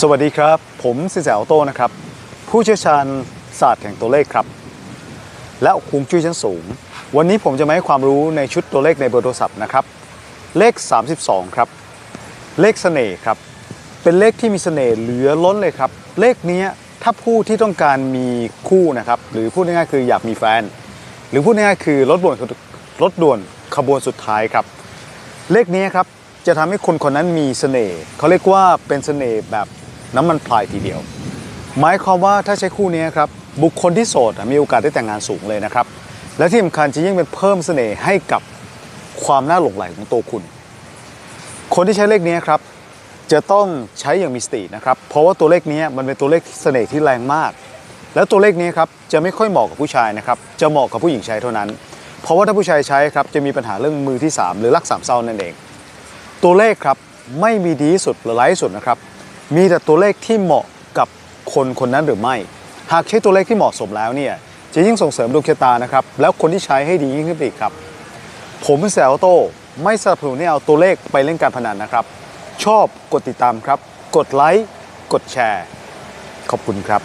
สวัสดีครับ ผมสินแสออโต้นะครับ ผู้เชี่ยวชาญศาสตร์แห่งตัวเลขครับ และฮวงจุ้ยชั้นสูง วันนี้ผมจะมาให้ความรู้ในชุดตัวเลขในเบอร์โทรศัพท์นะครับ เลข 32 ครับ เลขเสน่ห์ครับ เป็นเลขที่มีเสน่ห์เหลือล้นเลยครับ เลขนี้ถ้าผู้ที่ต้องการมีคู่นะครับ หรือพูดง่ายๆคืออยากมีแฟน หรือพูดง่ายๆคือรถด่วนรถด่วนขบวนสุดท้ายครับ เลขนี้ครับจะทำให้คนคนนั้นมีเสน่ห์เขาเรียกว่าเป็นเสน่ห์แบบ น้ำมันพลายทีเดียว หมายความว่าถ้าใช้คู่นี้ครับบุคคลที่โสดมีโอกาสได้แต่งงานสูงเลยนะครับ และที่สำคัญจะยิ่งเป็นเพิ่มเสน่ห์ให้กับความน่าหลงใหลของตัวคุณ คนที่ใช้เลขนี้ครับจะต้องใช้อย่างมีสตินะครับ เพราะว่าตัวเลขนี้มันเป็นตัวเลขเสน่ห์ที่แรงมาก แล้วตัวเลขนี้ครับจะไม่ค่อยเหมาะกับผู้ชายนะครับ จะเหมาะกับผู้หญิงใช้เท่านั้น เพราะว่าถ้าผู้ชายใช้ครับจะมีปัญหาเรื่องมือที่ 3 หรือรักสามเศร้านั่นเอง ตัวเลขครับไม่มีดีสุดหรือร้ายสุดนะครับ มีแต่ตัวเลขที่เหมาะกับคนคนนั้นหรือไม่ หากใช้ตัวเลขที่เหมาะสมแล้วเนี่ยจะยิ่งส่งเสริมดวงชะตานะครับ แล้วคนที่ใช้ให้ดียิ่งขึ้นไปอีกครับ ผมแซลโต้ไม่สนับสนุนให้เอาตัวเลขไปเล่นการพนันนะครับ ชอบกดติดตามครับ กดไลค์กดแชร์ ขอบคุณครับ